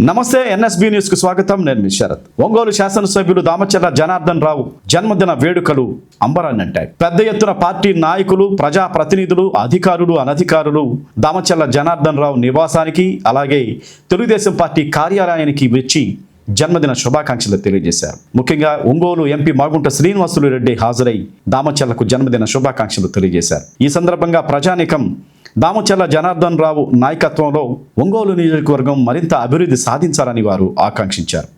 నమస్తే ఎన్ఎస్బి న్యూస్కు స్వాగతం. నేను మీ శరత్. ఒంగోలు శాసనసభ్యులు దామచర్ల జనార్దన్ రావు జన్మదిన వేడుకలు అంబరాన్నంటాయి. పెద్ద ఎత్తున పార్టీ నాయకులు ప్రజా ప్రతినిధులు అధికారులు అనధికారులు దామచర్ల జనార్దన్ రావు నివాసానికి అలాగే తెలుగుదేశం పార్టీ కార్యాలయానికి వచ్చి జన్మదిన శుభాకాంక్షలు తెలియజేశారు. ముఖ్యంగా ఒంగోలు ఎంపీ మాగుంట శ్రీనివాసులు రెడ్డి హాజరై దామచర్లకు జన్మదిన శుభాకాంక్షలు తెలియజేశారు. ఈ సందర్భంగా ప్రజానికం దామచర్ల జనార్దన్ రావు నాయకత్వంలో ఒంగోలు నియోజకవర్గం మరింత అభివృద్ధి సాధించాలని వారు ఆకాంక్షించారు.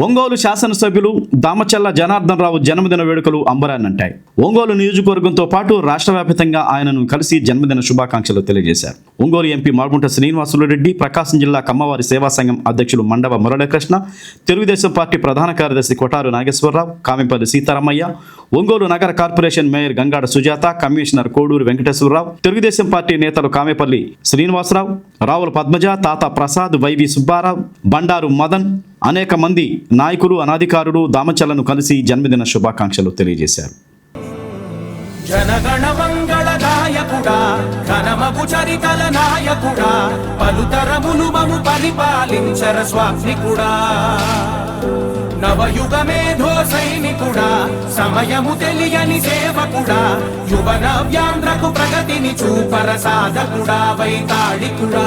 ఒంగోలు శాసనసభ్యులు దామచల్ల జనార్దన్ రావు జన్మదిన వేడుకలు అంబరాన్నంటాయి. ఒంగోలు నియోజకవర్గంతో పాటు రాష్ట్ర వ్యాప్తంగా ఆయనను కలిసి జన్మదిన శుభాకాంక్షలు తెలియజేశారు. ఒంగోలు ఎంపీ మాగుంట శ్రీనివాసులు రెడ్డి ప్రకాశం జిల్లా కమ్మవారి సేవా సంఘం అధ్యక్షులు మండవ మురళీకృష్ణ తెలుగుదేశం పార్టీ ప్రధాన కార్యదర్శి కొటారు నాగేశ్వరరావు కామిపల్లి సీతారామయ్య ఒంగోలు నగర corporation mayor Gangada Sujatha commissioner Koduru Venkateswara Rao Telugu Desam party నేతలు కామెపల్లి శ్రీనివాసరావు రావుల పద్మజ తాత ప్రసాద్ వైవి సుబ్బారావు బండారు మదన్ అనేక మంది నాయకులు అనాధికారులు దామచలను కలిసి జన్మదిన శుభాకాంక్షలు తెలియజేశారు. జనగణ మంగళ నాయకుడా ఘనమగు చరితల నాయకుడా పలుతరములు మము పరిపాలించర స్వామికుడా నవయుగ మేధో సైనికుడా సమయము తెలియని సేవకుడా యువన వ్యాంధ్రకు ప్రగతిని చూపర సాధకుడా వైతాళికుడా.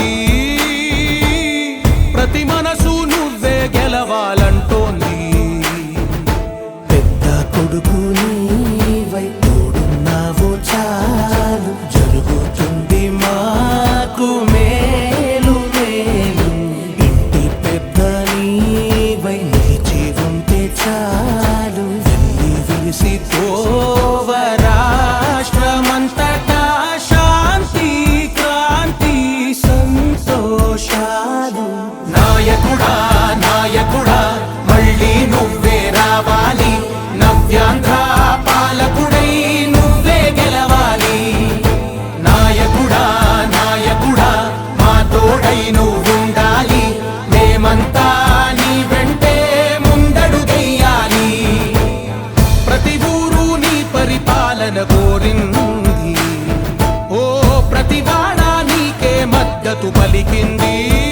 మద్దతు పలికింది.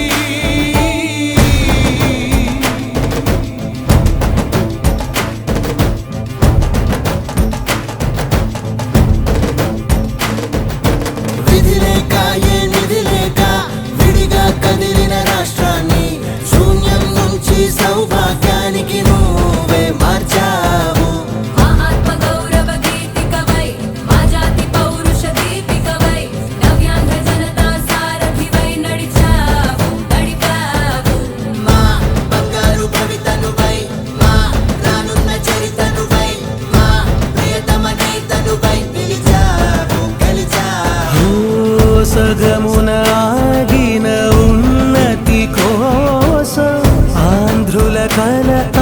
கல